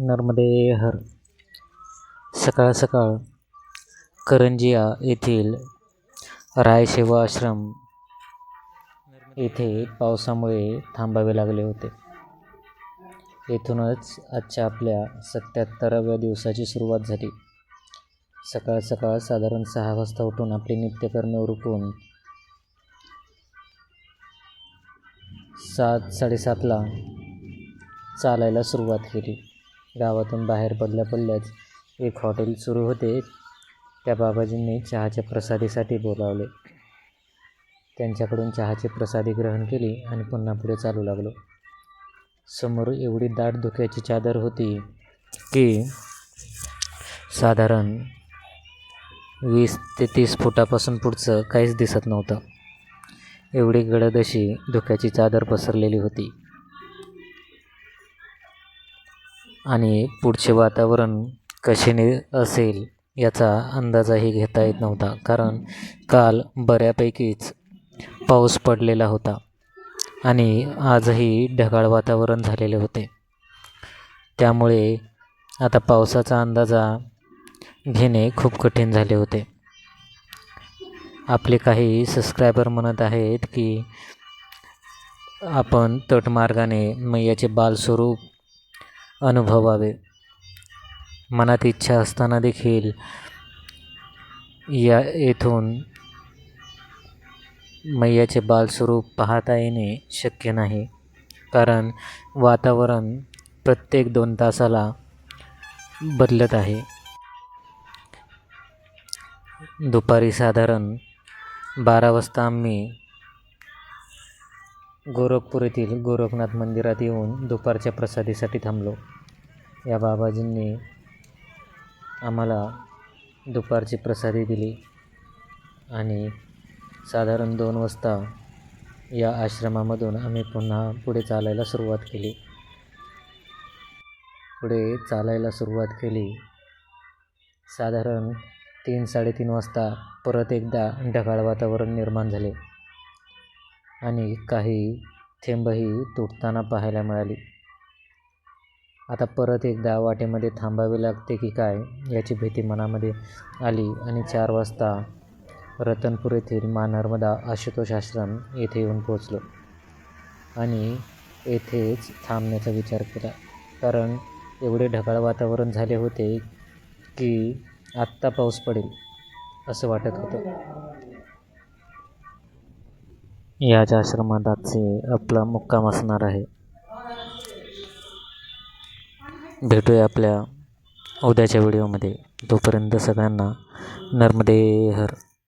नर्मदे हर. सकाळ सकाळ करंजिया येथील रायसेवा आश्रम येथे पावसामुळे थांबावे लागले होते. येथूनच आजच्या आपल्या सत्याहत्तराव्या दिवसाची सुरुवात झाली. सकाळ सकाळ साधारण सहा वाजता उठून आपली नित्यकर्मे उरकून सात साडेसातला चालायला सुरुवात केली. गावातून बाहेर पडल्या पडल्याच एक हॉटेल सुरू होते. त्या बाबाजींनी चहाच्या प्रसादीसाठी बोलावले. त्यांच्याकडून चहाची प्रसादी ग्रहण केली आणि पुन्हा पुढे चालू लागलो. समोर एवढी दाट धुक्याची चादर होती की साधारण वीस ते तीस फुटापासून पुढचं काहीच दिसत नव्हतं. एवढी गडद अशी धुक्याची चादर पसरलेली होती. आणि पुढचे वातावरण कशाने असेल याचा अंदाजही घेता येत नव्हता. कारण काल बऱ्यापैकीच पाऊस पडलेला होता आणि आजही ढगाळ वातावरण झालेले होते. त्यामुळे आता पावसाचा अंदाजा घेणे खूप कठीण झाले होते. आपले काही सबस्क्रायबर म्हणत आहेत की आपण तटमार्गाने मैयाचे बालस्वरूप अनुभवावे. मनात इच्छा असताना देखील या येथून मैयाचे बालस्वरूप पाहता येणे शक्य नाही. कारण वातावरण प्रत्येक दोन तासाला बदलत आहे. दुपारी साधारण बारा वाजता आम्ही गोरखपूर येथील गोरखनाथ मंदिरात येऊन दुपारच्या प्रसादीसाठी थांबलो. या बाबाजींनी आम्हाला दुपारची प्रसादी दिली आणि साधारण दोन वाजता या आश्रमामधून आम्ही पुन्हा पुढे चालायला सुरुवात केली. पुढे चालायला सुरुवात केली. साधारण तीन साडेतीन वाजता परत एकदा ढगाळ वातावरण निर्माण झाले. आणि काही थेंबही तुटताना पाहायला मिळाली. आता परत एकदा वाटेमध्ये थांबावे लागते की काय याची भीती मनामध्ये आली आणि चार वाजता रतनपूर येथील मा नर्मदा आशुतोष आश्रम येथे येऊन पोचलो आणि येथेच थांबण्याचा विचार केला. कारण एवढे ढगाळ वातावरण झाले होते की आत्ता पाऊस पडेल असं वाटत होतं. याच आश्रमात आजचे आपला मुक्काम असणार आहे. भेटूया आपल्या उद्याच्या व्हिडिओमध्ये. तोपर्यंत सगळ्यांना नर्मदे हर